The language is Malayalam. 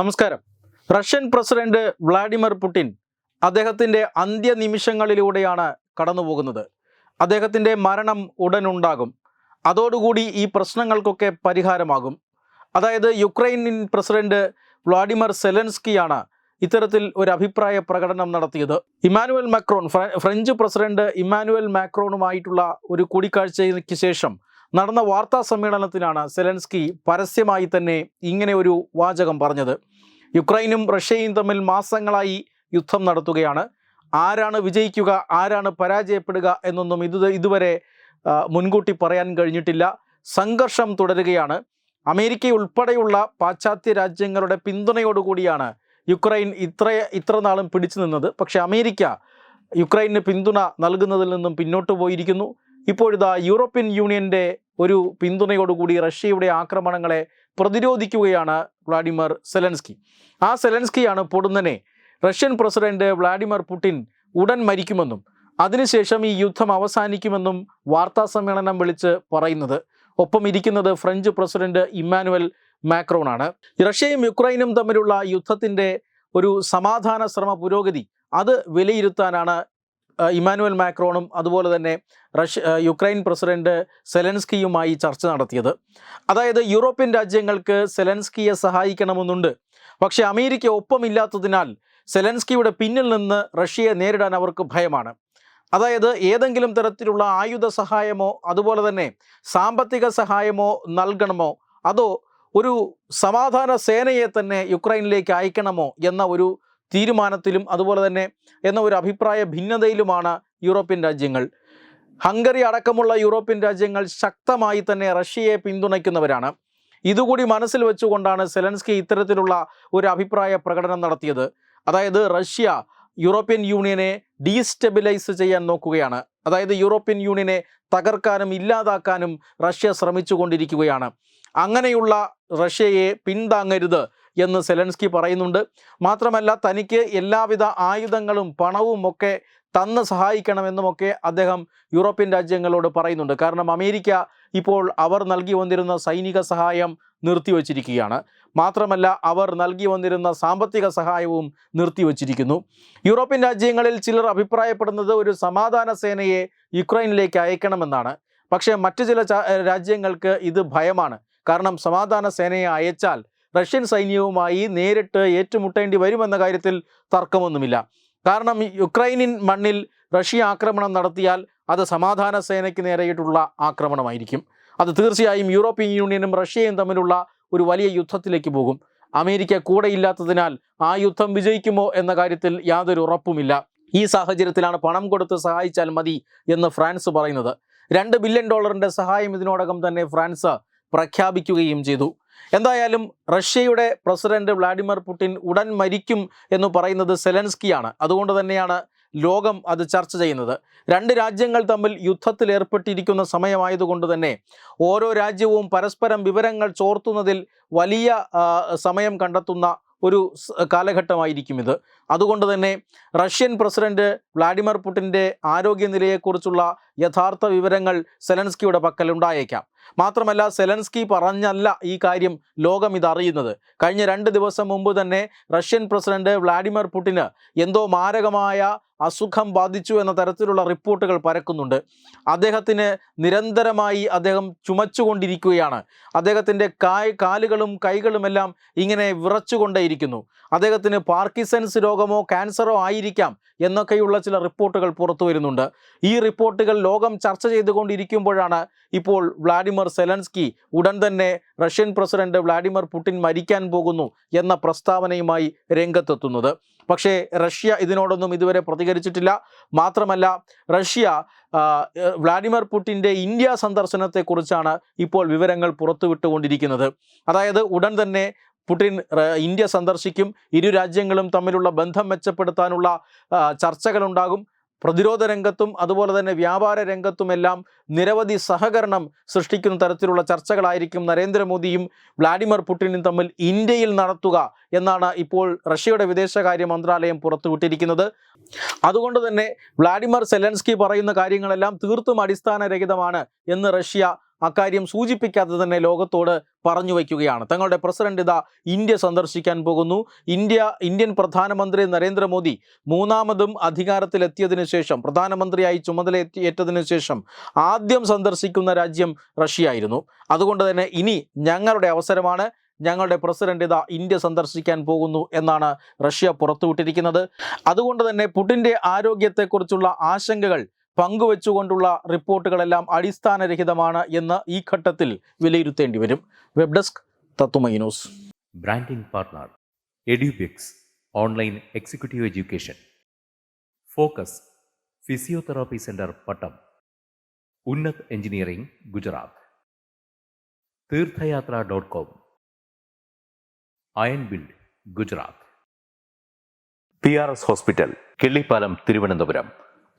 നമസ്കാരം. റഷ്യൻ പ്രസിഡന്റ് വ്ളാഡിമിർ പുടിൻ അദ്ദേഹത്തിന്റെ അന്ത്യനിമിഷങ്ങളിലൂടെയാണ് കടന്നുപോകുന്നത്. അദ്ദേഹത്തിന്റെ മരണം ഉടനുണ്ടാകും. അതോടുകൂടി ഈ പ്രശ്നങ്ങൾക്കൊക്കെ പരിഹാരമാകും. അതായത് യുക്രൈനിൻ പ്രസിഡന്റ് വ്ളാഡിമിർ സെലൻസ്കിയാണ് ഇത്തരത്തിൽ ഒരു അഭിപ്രായ പ്രകടനം നടത്തിയത്. ഇമാനുവൽ മാക്രോൺ ഫ്ര- ഫ്രഞ്ച് പ്രസിഡന്റ് ഇമാനുവൽ മാക്രോണുമായിട്ടുള്ള ഒരു കൂടിക്കാഴ്ചയ്ക്ക് ശേഷം നടന്ന വാർത്താ സമ്മേളനത്തിലാണ് സെലൻസ്കി പരസ്യമായി തന്നെ ഇങ്ങനെ ഒരു വാചകം പറഞ്ഞത്. യുക്രൈനും റഷ്യയും തമ്മിൽ മാസങ്ങളായി യുദ്ധം നടത്തുകയാണ്. ആരാണ് വിജയിക്കുക ആരാണ് പരാജയപ്പെടുക എന്നൊന്നും ഇത് ഇതുവരെ മുൻകൂട്ടി പറയാൻ കഴിഞ്ഞിട്ടില്ല. സംഘർഷം തുടരുകയാണ്. അമേരിക്ക ഉൾപ്പെടെയുള്ള പാശ്ചാത്യ രാജ്യങ്ങളുടെ പിന്തുണയോടുകൂടിയാണ് യുക്രൈൻ ഇത്ര ഇത്ര നാളും പിടിച്ചു നിന്നത്. പക്ഷേ അമേരിക്ക യുക്രൈന് പിന്തുണ നൽകുന്നതിൽ നിന്നും പിന്നോട്ട് പോയിരിക്കുന്നു. ഇപ്പോഴിതാ യൂറോപ്യൻ യൂണിയന്റെ ഒരു പിന്തുണയോടുകൂടി റഷ്യയുടെ ആക്രമണങ്ങളെ പ്രതിരോധിക്കുകയാണ് വ്ളാഡിമിർ സെലൻസ്കി. ആ സെലൻസ്കിയാണ് പൊടുന്നനെ. റഷ്യൻ പ്രസിഡന്റ് വ്ളാഡിമിർ പുടിൻ ഉടൻ മരിക്കുമെന്നും അതിനുശേഷം ഈ യുദ്ധം അവസാനിക്കുമെന്നും വാർത്താ സമ്മേളനം വിളിച്ച് പറയുന്നത്. ഒപ്പം ഇരിക്കുന്നത് ഫ്രഞ്ച് പ്രസിഡന്റ് ഇമ്മാനുവൽ മാക്രോൺ ആണ് റഷ്യയും യുക്രൈനും തമ്മിലുള്ള യുദ്ധത്തിന്റെ ഒരു സമാധാന ശ്രമ പുരോഗതി അത് വിലയിരുത്താനാണ് ആ, ഇമ്മാനുവൽ മാക്രോണും അതുപോലെ തന്നെ റഷ്യ യുക്രൈൻ പ്രസിഡന്റ് സെലൻസ്കിയുമായി ചർച്ച നടത്തിയത്. അതായത് യൂറോപ്യൻ രാജ്യങ്ങൾക്ക് സെലൻസ്കിയെ സഹായിക്കണമെന്നുണ്ട്. പക്ഷേ അമേരിക്ക ഒപ്പമില്ലാത്തതിനാൽ സെലൻസ്കിയുടെ പിന്നിൽ നിന്ന് റഷ്യയെ നേരിടാൻ അവർക്ക് ഭയമാണ്. അതായത് ഏതെങ്കിലും തരത്തിലുള്ള ആയുധ സഹായമോ അതുപോലെ തന്നെ സാമ്പത്തിക സഹായമോ നൽകണമോ അതോ ഒരു സമാധാന സേനയെ തന്നെ യുക്രൈനിലേക്ക് അയക്കണമോ എന്ന ഒരു തീരുമാനത്തിലും അതുപോലെ തന്നെ എന്ന ഒരു അഭിപ്രായ ഭിന്നതയിലുമാണ് യൂറോപ്യൻ രാജ്യങ്ങൾ. ഹംഗറി അടക്കമുള്ള യൂറോപ്യൻ രാജ്യങ്ങൾ ശക്തമായി തന്നെ റഷ്യയെ പിന്തുണയ്ക്കുന്നവരാണ്. ഇതുകൂടി മനസ്സിൽ വെച്ചുകൊണ്ടാണ് സെലൻസ്കി ഇത്തരത്തിലുള്ള ഒരു അഭിപ്രായ പ്രകടനം നടത്തിയത്. അതായത് റഷ്യ യൂറോപ്യൻ യൂണിയനെ ഡീസ്റ്റെബിലൈസ് ചെയ്യാൻ നോക്കുകയാണ്. അതായത് യൂറോപ്യൻ യൂണിയനെ തകർക്കാനും ഇല്ലാതാക്കാനും റഷ്യ ശ്രമിച്ചുകൊണ്ടിരിക്കുകയാണ്. അങ്ങനെയുള്ള റഷ്യയെ പിന്താങ്ങരുത് എന്ന് സെലൻസ്കി പറയുന്നുണ്ട്. മാത്രമല്ല തനിക്ക് എല്ലാവിധ ആയുധങ്ങളും പണവും ഒക്കെ തന്ന് സഹായിക്കണമെന്നുമൊക്കെ അദ്ദേഹം യൂറോപ്യൻ രാജ്യങ്ങളോട് പറയുന്നുണ്ട്. കാരണം അമേരിക്ക ഇപ്പോൾ അവർ നൽകി വന്നിരുന്ന സൈനിക സഹായം നിർത്തിവച്ചിരിക്കുകയാണ് മാത്രമല്ല അവർ നൽകി വന്നിരുന്ന സാമ്പത്തിക സഹായവും നിർത്തിവച്ചിരിക്കുന്നു യൂറോപ്യൻ രാജ്യങ്ങളിൽ ചിലർ അഭിപ്രായപ്പെടുന്നത് ഒരു സമാധാന സേനയെ യുക്രൈനിലേക്ക് അയക്കണമെന്നാണ്. പക്ഷേ മറ്റു ചില രാജ്യങ്ങൾക്ക് ഇത് ഭയമാണ്. കാരണം സമാധാന സേനയെ അയച്ചാൽ റഷ്യൻ സൈന്യവുമായി നേരിട്ട് ഏറ്റുമുട്ടേണ്ടി വരുമെന്ന കാര്യത്തിൽ തർക്കമൊന്നുമില്ല. കാരണം യുക്രൈനിൻ മണ്ണിൽ റഷ്യ ആക്രമണം നടത്തിയാൽ അത് സമാധാന സേനയ്ക്ക് നേരെയിട്ടുള്ള ആക്രമണമായിരിക്കും. അത് തീർച്ചയായും യൂറോപ്യൻ യൂണിയനും റഷ്യയും തമ്മിലുള്ള ഒരു വലിയ യുദ്ധത്തിലേക്ക് പോകും. അമേരിക്ക കൂടെയില്ലാത്തതിനാൽ ആ യുദ്ധം വിജയിക്കുമോ എന്ന കാര്യത്തിൽ യാതൊരു ഉറപ്പുമില്ല. ഈ സാഹചര്യത്തിലാണ് പണം കൊടുത്ത് സഹായിച്ചാൽ മതി എന്ന് ഫ്രാൻസ് പറയുന്നത്. രണ്ട് ബില്യൺ ഡോളറിന്റെ സഹായം ഇതിനോടകം തന്നെ ഫ്രാൻസ് പ്രഖ്യാപിക്കുകയും ചെയ്തു. എന്തായാലും റഷ്യയുടെ പ്രസിഡന്റ് വ്ളാഡിമിർ പുടിൻ ഉടൻ മരിക്കും എന്ന് പറയുന്നത് സെലൻസ്കിയാണ്. അതുകൊണ്ട് തന്നെയാണ് ലോകം അത് ചർച്ച ചെയ്യുന്നത്. രണ്ട് രാജ്യങ്ങൾ തമ്മിൽ യുദ്ധത്തിൽ ഏർപ്പെട്ടിരിക്കുന്ന സമയമായതുകൊണ്ട് തന്നെ ഓരോ രാജ്യവും പരസ്പരം വിവരങ്ങൾ ചോർത്തുന്നതിൽ വലിയ സമയം കണ്ടെത്തുന്ന ഒരു കാലഘട്ടമായിരിക്കും ഇത്. അതുകൊണ്ട് തന്നെ റഷ്യൻ പ്രസിഡന്റ് വ്ളാഡിമിർ പുടിന്റെ ആരോഗ്യനിലയെക്കുറിച്ചുള്ള യഥാർത്ഥ വിവരങ്ങൾ സെലൻസ്കിയുടെ പക്കൽ ഉണ്ടായേക്കാം മാത്രമല്ല സെലൻസ്കി പറഞ്ഞല്ല ഈ കാര്യം ലോകം ഇതറിയുന്നത്. കഴിഞ്ഞ രണ്ട് ദിവസം മുമ്പ് തന്നെ റഷ്യൻ പ്രസിഡന്റ് വ്ളാഡിമിർ പുടിന് എന്തോ മാരകമായ അസുഖം ബാധിച്ചു എന്ന തരത്തിലുള്ള റിപ്പോർട്ടുകൾ പരക്കുന്നുണ്ട്. അദ്ദേഹത്തിന് നിരന്തരമായി അദ്ദേഹം ചുമച്ചുകൊണ്ടിരിക്കുകയാണ്. അദ്ദേഹത്തിന്റെ കായ് കാലുകളും കൈകളുമെല്ലാം ഇങ്ങനെ വിറച്ചുകൊണ്ടേയിരിക്കുന്നു. അദ്ദേഹത്തിന് പാർക്കിസൺസ് രോഗമോ ക്യാൻസറോ ആയിരിക്കാം എന്നൊക്കെയുള്ള ചില റിപ്പോർട്ടുകൾ പുറത്തു വരുന്നുണ്ട് ഈ റിപ്പോർട്ടുകൾ ലോകം ചർച്ച ചെയ്തുകൊണ്ടിരിക്കുമ്പോഴാണ് ഇപ്പോൾ വ്ളാഡിമിർ സെലൻസ്കി ഉടൻ തന്നെ റഷ്യൻ പ്രസിഡന്റ് വ്ളാഡിമിർ പുടിൻ മരിക്കാൻ പോകുന്നു എന്ന പ്രസ്താവനയുമായി രംഗത്തെത്തുന്നത്. പക്ഷേ റഷ്യ ഇതിനോടൊന്നും ഇതുവരെ പ്രതികരിച്ചിട്ടില്ല. മാത്രമല്ല റഷ്യ വ്ളാഡിമിർ പുടിന്റെ ഇന്ത്യ സന്ദർശനത്തെക്കുറിച്ചാണ് ഇപ്പോൾ വിവരങ്ങൾ പുറത്തുവിട്ടുകൊണ്ടിരിക്കുന്നത്. അതായത് ഉടൻ തന്നെ പുടിൻ ഇന്ത്യ സന്ദർശിക്കും. ഇരു രാജ്യങ്ങളും തമ്മിലുള്ള ബന്ധം മെച്ചപ്പെടുത്താനുള്ള ചർച്ചകളുണ്ടാകും. പ്രതിരോധ രംഗത്തും അതുപോലെ തന്നെ വ്യാപാര രംഗത്തുമെല്ലാം നിരവധി സഹകരണം സൃഷ്ടിക്കുന്ന തരത്തിലുള്ള ചർച്ചകളായിരിക്കും നരേന്ദ്രമോദിയും വ്ളാഡിമിർ പുടിനും തമ്മിൽ ഇന്ത്യയിൽ നടത്തുക എന്നാണ് ഇപ്പോൾ റഷ്യയുടെ വിദേശകാര്യ മന്ത്രാലയം പുറത്തുവിട്ടിരിക്കുന്നത്. അതുകൊണ്ട് തന്നെ വ്ളാഡിമിർ സെലൻസ്കി പറയുന്ന കാര്യങ്ങളെല്ലാം തീർത്തും അടിസ്ഥാനരഹിതമാണ് എന്ന് റഷ്യ അക്കാര്യം സൂചിപ്പിക്കാതെ തന്നെ ലോകത്തോട് പറഞ്ഞു വയ്ക്കുകയാണ്. തങ്ങളുടെ പ്രസിഡന്റ് ഇതാ ഇന്ത്യ സന്ദർശിക്കാൻ പോകുന്നു. ഇന്ത്യ ഇന്ത്യൻ പ്രധാനമന്ത്രി നരേന്ദ്രമോദി മൂന്നാമതും അധികാരത്തിലെത്തിയതിനു ശേഷം പ്രധാനമന്ത്രിയായി ചുമതല ഏറ്റതിനു ശേഷം ആദ്യം സന്ദർശിക്കുന്ന രാജ്യം റഷ്യയായിരുന്നു. അതുകൊണ്ട് തന്നെ ഇനി ഞങ്ങളുടെ അവസരമാണ് ഞങ്ങളുടെ പ്രസിഡന്റ് ഇതാ ഇന്ത്യ സന്ദർശിക്കാൻ പോകുന്നു എന്നാണ് റഷ്യ പുറത്തുവിട്ടിരിക്കുന്നത്. അതുകൊണ്ട് തന്നെ പുടിന്റെ ആരോഗ്യത്തെക്കുറിച്ചുള്ള ആശങ്കകൾ പങ്കുവെച്ചുകൊണ്ടുള്ള റിപ്പോർട്ടുകളെല്ലാം അടിസ്ഥാനരഹിതമാണ് എന്ന് ഈ ഘട്ടത്തിൽ വിലയിരുത്തേണ്ടി വരും. Web desk തത്വമൈനോസ് branding partner Edubix online executive education. Focus physiotherapy centre Pattom. Unnat engineering Gujarat. Theerthayatra dot com. Iron build Gujarat. P R S hospital Killipalam Thiruvananthapuram.